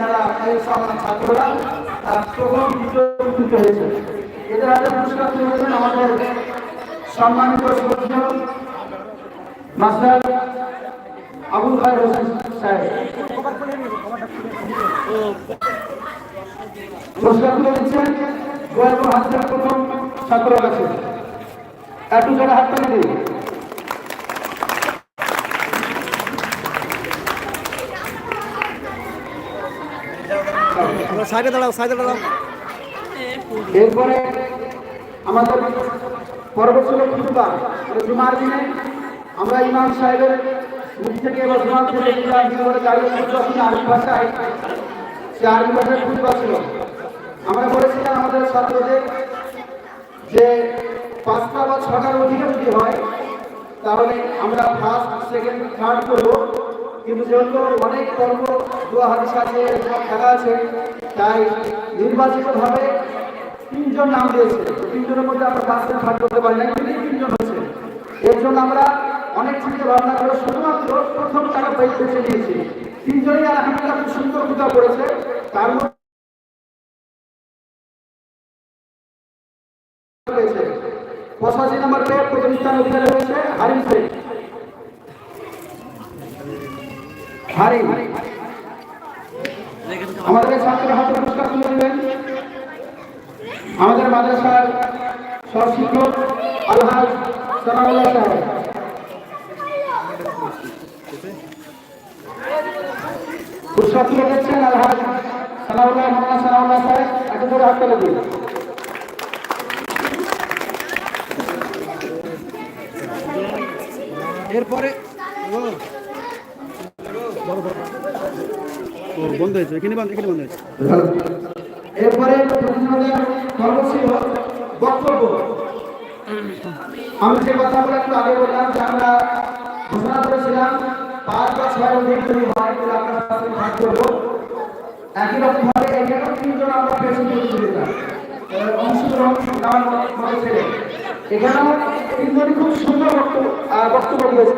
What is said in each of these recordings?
যারা সব ছাত্ররা তারা প্রথম দ্বিতীয় হয়েছে। আমাদের সম্মানিত সদস্য মাস্টার আবুল খায়ের হোসেন সাহেব। পুরস্কার তুলে দিচ্ছেন গোয়ালপুর হাসপাতাল প্রথম ছাত্রের কাছে একটু জোরে হাত তালি দিন সাইডে দাঁড়াও সাইডে দাঁড়াও। এরপরে আমাদের পর্ব ছিল খুতুবা জুমার দিনে। আমরা ইমাম সাহেবের মুখ থেকে এবার জুমার থেকে আরবি সে আরবি ভাষায় খুতুবা ছিল আমরা বলেছিলাম আমাদের ছাত্রদের যে পাঁচটা বা ছটার অধিকে যদি হয়, তাহলে আমরা ফার্স্ট সেকেন্ড থার্ড করব। কিন্তু যেহেতু অনেক পর্ব দোয়া হাদিস আছে খেলা আছে তাই নির্বাচিতভাবে তিনজন নাম দিয়েছে। তিনজনের মধ্যে আমরা সেকেন্ড থার্ড করতে পারি না কিন্তু তিনজন হচ্ছে এর জন্য আমরা অনেক চিন্তা ভাবনা করে শুধুমাত্র প্রথম তারা বেছে নিয়েছি। তিনজনই আলহামদুলিল্লাহ খুব সুন্দর পূজা করেছে। তার রয়েছে। পঁচাশি নম্বর পেয়ে স্থান অধিকারী হয়েছে হারিম শেখ আমাদের ছাত্র হাতে পুরস্কার তুলে দিলেন আমাদের মাদ্রাসার সব শিক্ষক আলহাজ সালামুল্লাহ সাহেব। আলহাজ একে করে দিন। এরপরে বন্ধ হয়েছে। এখানে বন্ধ এখানে বন্ধ হয়েছে। এরপরে ছিল বক্তব্য আমি যে কথাগুলো একটু আগে বললাম, যে আমরা ঘোষণা করেছিলাম, পাঁচ বা ছয় অধিক যদি হয়, তাহলে আমরা সাথে ভাগ করব। একই রকম ভাবে এখানেও তিনজন আমরা পেয়েছি প্রতিযোগিতা অংশগ্রহণ ছেলে। এখানেও তিনজনই খুব সুন্দর বক্তব্য দিয়েছে।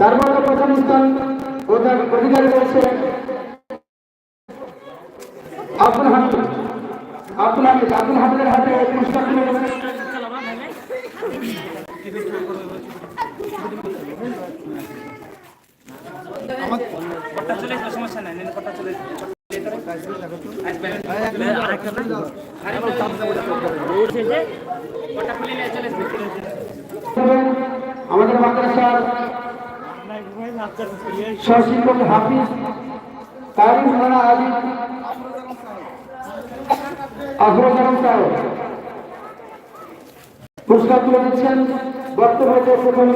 তার মধ্যে প্রথম স্থান অধিকারী আব্দুল হামিদ। আব্দুল হামিদ আব্দুল হামিদের হাতে পুরস্কার তুলে আমাদের মাদ্রাসার সহশিক্ষক হাফিজ তারিফ রানা আলী আফরোজান সাহেব। পুরস্কার তুলে দিচ্ছেন বক্তব্যতে প্রথম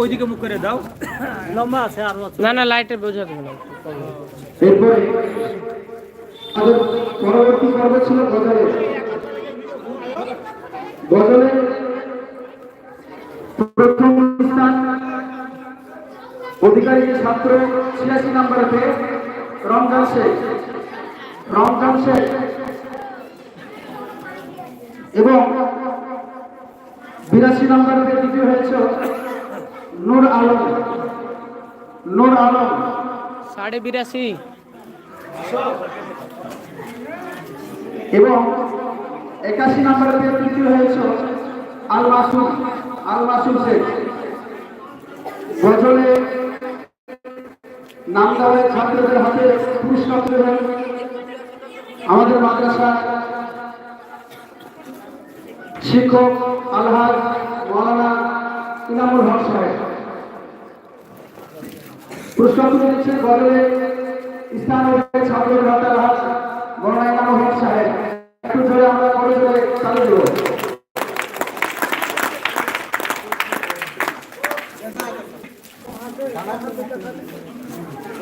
ওইদিকে মুখ করে দাও। লম্বা আছে আরও না না লাইটের বোঝা দেবে না। এরপরে পরবর্তী পর্ব ছিল গজলে। গজলে প্রথম স্থান অধিকারী ছাত্র ছিয়াশি নম্বরতে রমজান শেখ। রমজান শেখ এবং বিরাশি নম্বরতে দ্বিতীয় হয়েছে নূর আলম। নূর আলম। সাড়ে বিরাশি। এবং একাশি নম্বরে তৃতীয় হয়েছে আল মাসুম আল মাসুম শেখ গজলে নাম দেওয়া ছাত্রদের হাতে পুরস্কার তুলে আমাদের মাদ্রাসা শিক্ষক আলহাজ মৌলানা ইনামুল হক সাহেব। পুরস্কার তুলে দিচ্ছেন স্থান ছাত্রদের হাতে আলহাজ মৌলানা ইনামুল হক সাহেব। একটু ধরে আমরা ধরে চালু দেবো।